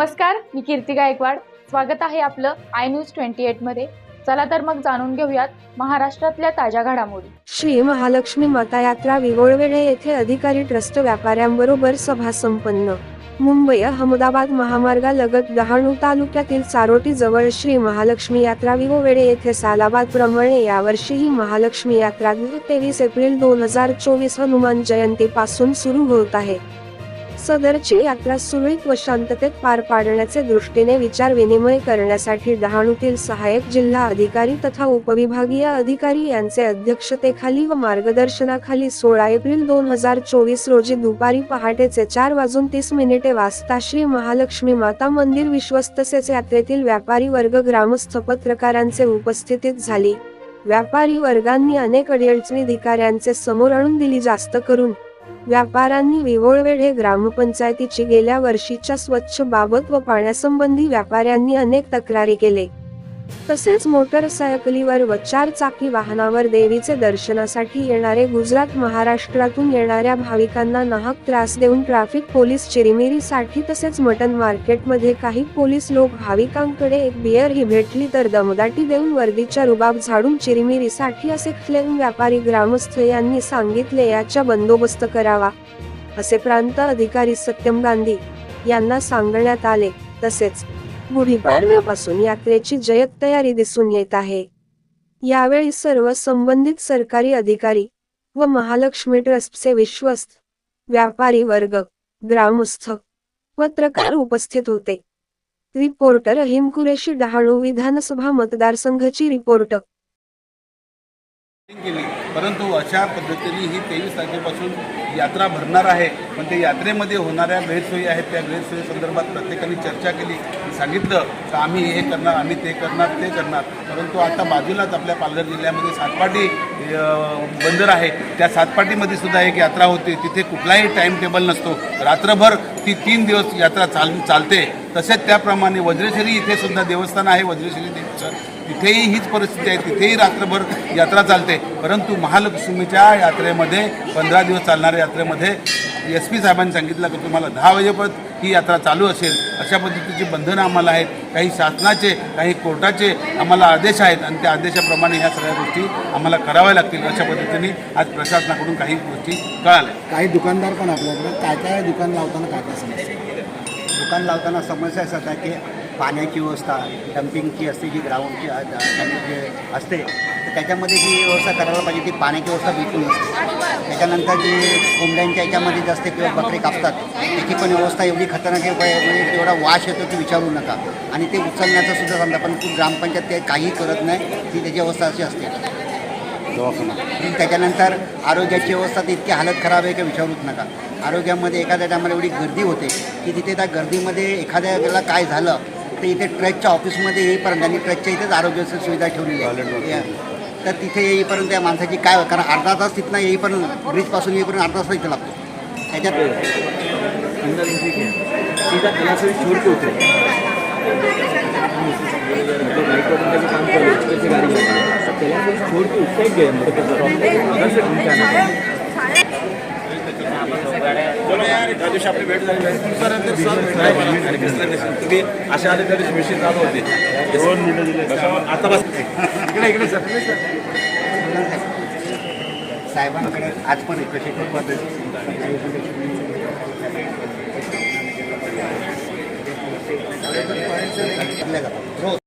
नमस्कार मी कीर्ती गायकवाड. स्वागत आहे आपलं आय न्यूज ट्वेंटी एटमध्ये. चला तर मग जाणून घेऊयात महाराष्ट्रातल्या ताज्या घडामोडी. श्री महालक्ष्मी माता यात्रा विवळवेढे येथे अधिकारी ट्रस्ट व्यापाऱ्यांबरोबर सभा संपन्न. मुंबई अहमदाबाद महामार्गालगत डहाणू तालुक्यातील चारोटी जवळ श्री महालक्ष्मी यात्रा विवोवेडे येथे सालाबाद प्रमाणे यावर्षीही महालक्ष्मी यात्रा तेवीस एप्रिल दोन हजार चोवीस हनुमान जयंती पासून सुरू होत आहे. सदरची यात्रा सुरळीत व शांततेत पार पाडण्याचे दृष्टीने विचार विनिमय करण्यासाठी डहाणूतील सहाय्यक जिल्हा अधिकारी तथा उपविभागीय अधिकारी यांचे अध्यक्षतेखाली व मार्गदर्शनाखाली सोळा एप्रिल दोन हजार चोवीस रोजी दुपारी पहाटेचे चार वाजून तीस मिनिटे वाजता श्री महालक्ष्मी माता मंदिर विश्वस्तसेच यात्रेतील व्यापारी वर्ग ग्रामस्थ पत्रकारांचे उपस्थितीत झाली. व्यापारी वर्गांनी अनेक अडचणी अधिकाऱ्यांचे समोर आणून दिली जास्त करून व्यापाऱ्यांनी विवोळवेढ हे ग्रामपंचायतीची गेल्या वर्षीच्या स्वच्छ बाबत व पाण्यासंबंधी व्यापाऱ्यांनी अनेक तक्रारी केले. तसेच मोटरसायकलीवर व चार चाकी वाहनावर देवीचे दर्शनासाठी येणारे गुजरात महाराष्ट्रातून येणाऱ्या भाविकांना नाहक त्रास देऊन ट्रॅफिक पोलीस चिरीमिरीसाठी तसेच मटन मार्केटमध्ये काही पोलीस लोक भाविकांकडे एक बियर ही भेटली तर दमदाटी देऊन वर्दीच्या रुबाब झाडून चिरीमिरीसाठी असे क्लेम व्यापारी ग्रामस्थ यांनी सांगितले याचा बंदोबस्त करावा असे प्रांत अधिकारी सत्यम गांधी यांना सांगण्यात आले. तसेच गुढीपाडव्यापासून यात्रेची जयत तयारी दिसून येत आहे. यावेळी सर्व संबंधित सरकारी अधिकारी व महालक्ष्मी ट्रस्टचे विश्वस्त व्यापारी वर्ग ग्रामस्थ पत्रकार उपस्थित होते. रिपोर्टर रहीम कुरेशी डहाणू विधानसभा मतदारसंघाची रिपोर्टर केली. परंतु अशा पद्धतीने ही तेवीस तारखेपासून यात्रा भरणार आहे. पण ते यात्रेमध्ये होणाऱ्या गैरसोयी आहेत. त्या गैरसोयी संदर्भात प्रत्येकाने चर्चा केली. सांगितलं तर आम्ही हे करणार आम्ही ते करणार ते करणार. परंतु आता बाजूलाच आपल्या पालघर जिल्ह्यामध्ये सातपाटी बंदर आहे. त्या सातपाटीमध्ये सुद्धा एक यात्रा होते. तिथे कुठलाही टाईम टेबल नसतो. रात्रभर ती तीन दिवस यात्रा चाल चालते. तसेच त्याप्रमाणे वज्रेश्वरी इथे सुद्धा देवस्थान आहे. वज्रेश्वरी देवस्थान तिथेही हीच परिस्थिती आहे तिथेही रात्रभर यात्रा चालते. परंतु महालक्ष्मीच्या यात्रेमध्ये पंधरा दिवस चालणाऱ्या यात्रेमध्ये एस पी साहेबांनी सांगितलं की तुम्हाला दहा वाजेपर्यंत ही यात्रा चालू असेल. अशा पद्धतीची बंधनं आम्हाला आहेत. काही शासनाचे काही कोर्टाचे आम्हाला आदेश आहेत आणि त्या आदेशाप्रमाणे ह्या सगळ्या गोष्टी आम्हाला कराव्या लागतील अशा पद्धतीने आज प्रशासनाकडून काही गोष्टी कळाल्या. काही दुकानदार पण आपल्याकडे काय काय दुकान लावताना काय काय समस्या? दुकान लावताना समस्या असं आहे की पाण्याची व्यवस्था डम्पिंगची असते जी ग्राउंडची जे असते तर त्याच्यामध्ये जी व्यवस्था करायला पाहिजे ती पाण्याची व्यवस्था बिलकुल नसते. त्याच्यानंतर जी कोंबड्यांच्या याच्यामध्ये जे असते किंवा बकरे कापतात त्याची पण व्यवस्था एवढी खतरनाक आहे म्हणजे म्हणजे एवढा वास येतो की विचारू नका. आणि ते उचलण्याचं सुद्धा समजा पण ती ग्रामपंचायत ते काही करत नाही ती त्याची अवस्था अशी असते. दवाखाना त्याच्यानंतर आरोग्याची व्यवस्था तर इतकी हालत खराब आहे की विचारूच नका. आरोग्यामध्ये एखाद्या टायमाला एवढी गर्दी होते की तिथे त्या गर्दीमध्ये एखाद्या वेळेला काय झालं तर इथे ट्रकच्या ऑफिसमध्ये येईपर्यंत त्यांनी ट्रकच्या इथेच आरोग्याची सुविधा ठेवलेली आहे. या. तर तिथे येईपर्यंत त्या माणसाची काय? कारण अर्धा तास तिथनं येईपर्यंत ब्रिजपासून येईपर्यंत अर्धा तास इथे लागतो. त्याच्यात तुम्ही अशा आले तरी मिशीन चालू होते. दोन मिनिटं दिले. आता बस. इकडे इकडे सर. साहेबांकडे आज पण प्रशिक्षण पद्धती जातात रोज